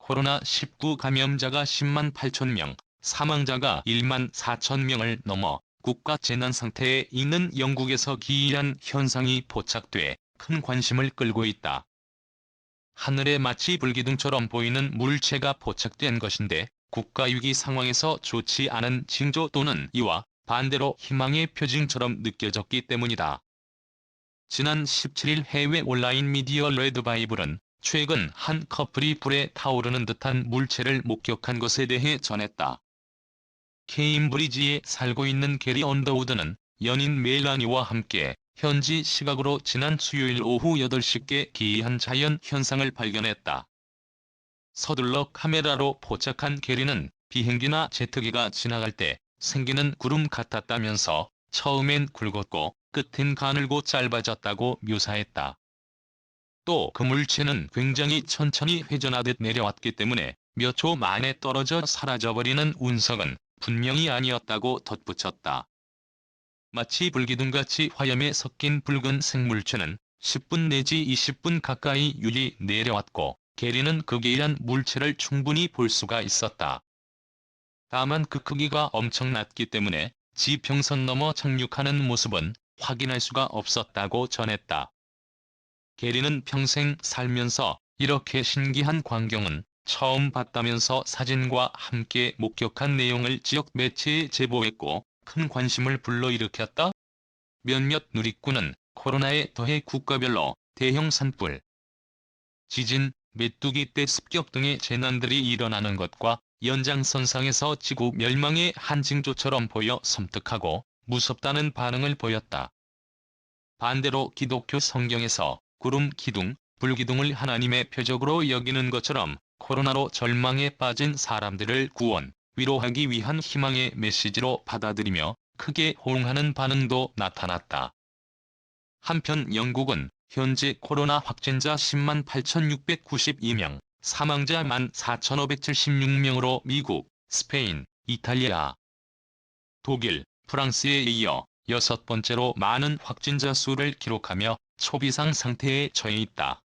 코로나19 감염자가 10만 8천 명, 사망자가 1만 4천 명을 넘어 국가 재난 상태에 있는 영국에서 기이한 현상이 포착돼 큰 관심을 끌고 있다. 하늘에 마치 불기둥처럼 보이는 물체가 포착된 것인데 국가위기 상황에서 좋지 않은 징조 또는 이와 반대로 희망의 표징처럼 느껴졌기 때문이다. 지난 17일 해외 온라인 미디어 레드바이블은 최근 한 커플이 불에 타오르는 듯한 물체를 목격한 것에 대해 전했다. 케임브리지에 살고 있는 게리 언더우드는 연인 멜라니와 함께 현지 시각으로 지난 수요일 오후 8시께 기이한 자연 현상을 발견했다. 서둘러 카메라로 포착한 게리는 비행기나 제트기가 지나갈 때 생기는 구름 같았다면서 처음엔 굵었고 끝은 가늘고 짧아졌다고 묘사했다. 또 그 물체는 굉장히 천천히 회전하듯 내려왔기 때문에 몇 초 만에 떨어져 사라져버리는 운석은 분명히 아니었다고 덧붙였다. 마치 불기둥같이 화염에 섞인 붉은 생물체는 10분 내지 20분 가까이 유리 내려왔고 게리는 그 기이한 물체를 충분히 볼 수가 있었다. 다만 그 크기가 엄청났기 때문에 지평선 넘어 착륙하는 모습은 확인할 수가 없었다고 전했다. 게리는 평생 살면서 이렇게 신기한 광경은 처음 봤다면서 사진과 함께 목격한 내용을 지역 매체에 제보했고 큰 관심을 불러일으켰다. 몇몇 누리꾼은 코로나에 더해 국가별로 대형 산불, 지진, 메뚜기 떼 습격 등의 재난들이 일어나는 것과 연장선상에서 지구 멸망의 한 징조처럼 보여 섬뜩하고 무섭다는 반응을 보였다. 반대로 기독교 성경에서 구름 기둥, 불기둥을 하나님의 표적으로 여기는 것처럼 코로나로 절망에 빠진 사람들을 구원, 위로하기 위한 희망의 메시지로 받아들이며 크게 호응하는 반응도 나타났다. 한편 영국은 현재 코로나 확진자 10만 8,692명, 사망자 1만 4,576명으로 미국, 스페인, 이탈리아, 독일, 프랑스에 이어 여섯 번째로 많은 확진자 수를 기록하며 초비상 상태에 처해 있다.